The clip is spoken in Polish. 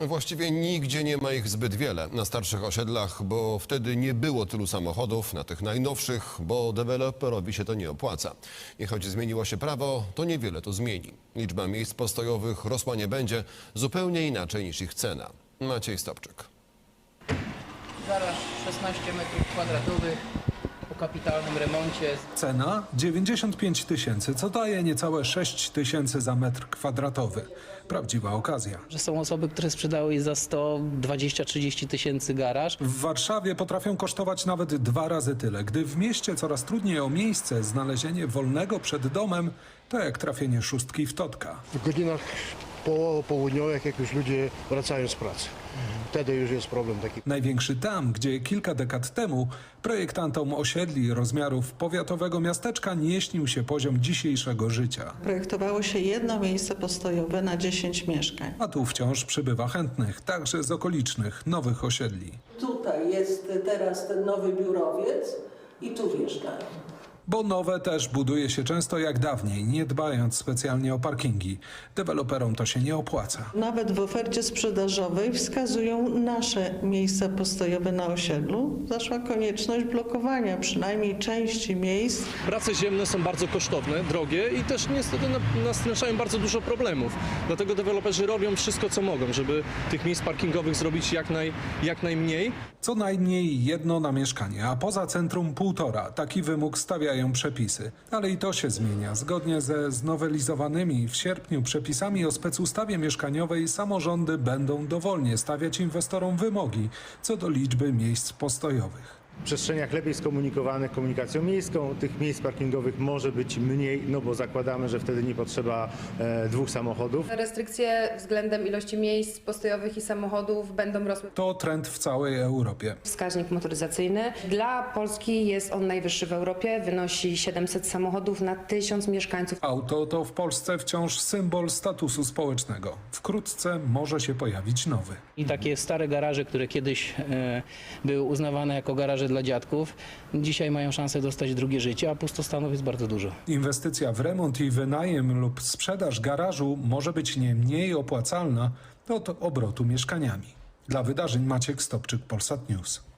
Właściwie nigdzie nie ma ich zbyt wiele na starszych osiedlach, bo wtedy nie było tylu samochodów, na tych najnowszych, bo deweloperowi się to nie opłaca. I choć zmieniło się prawo, to niewiele to zmieni. Liczba miejsc postojowych rosła nie będzie zupełnie inaczej niż ich cena. Maciej Stopczyk. Garaż 16 metrów kwadratowych kapitalnym remoncie. Cena 95 tysięcy, co daje niecałe 6 tysięcy za metr kwadratowy. Prawdziwa okazja. Że są osoby, które sprzedały je za 120-30 tysięcy garaż. W Warszawie potrafią kosztować nawet dwa razy tyle. Gdy w mieście coraz trudniej o miejsce, znalezienie wolnego przed domem to jak trafienie szóstki w totka. w godzinach po południowych, jak już ludzie wracają z pracy. Wtedy już jest problem taki. Największy tam, gdzie kilka dekad temu projektantom osiedli rozmiarów powiatowego miasteczka nie śnił się poziom dzisiejszego życia. Projektowało się jedno miejsce postojowe na 10 mieszkań. A tu wciąż przybywa chętnych, także z okolicznych, nowych osiedli. Tutaj jest teraz ten nowy biurowiec i tu mieszkają. Bo nowe też buduje się często jak dawniej, nie dbając specjalnie o parkingi. Deweloperom to się nie opłaca. Nawet w ofercie sprzedażowej wskazują nasze miejsca postojowe na osiedlu. Zaszła konieczność blokowania przynajmniej części miejsc Prace ziemne są bardzo kosztowne, drogie i też niestety na- nastręczają bardzo dużo problemów. Dlatego deweloperzy robią wszystko, co mogą, żeby tych miejsc parkingowych zrobić jak, naj, jak najmniej. Co najmniej jedno na mieszkanie, a poza centrum półtora. Taki wymóg stawiają przepisy. Ale i to się zmienia. Zgodnie ze znowelizowanymi w sierpniu przepisami o specustawie mieszkaniowej samorządy będą dowolnie stawiać inwestorom wymogi co do liczby miejsc postojowych. W przestrzeniach lepiej skomunikowanych komunikacją miejską tych miejsc parkingowych może być mniej, no bo zakładamy, że wtedy nie potrzeba e, dwóch samochodów. Restrykcje względem ilości miejsc postojowych i samochodów będą rosły. To trend w całej Europie. Wskaźnik motoryzacyjny dla Polski jest on najwyższy w Europie, wynosi 700 samochodów na 1000 mieszkańców. Auto to w Polsce wciąż symbol statusu społecznego. Wkrótce może się pojawić nowy. I takie stare garaże, które kiedyś e, były uznawane jako garaże dla dziadków, dzisiaj mają szansę dostać drugie życie, a pustostanów jest bardzo dużo. Inwestycja w remont i wynajem lub sprzedaż garażu może być nie mniej opłacalna od obrotu mieszkaniami. Dla wydarzeń Maciek Stopczyk, Polsat News.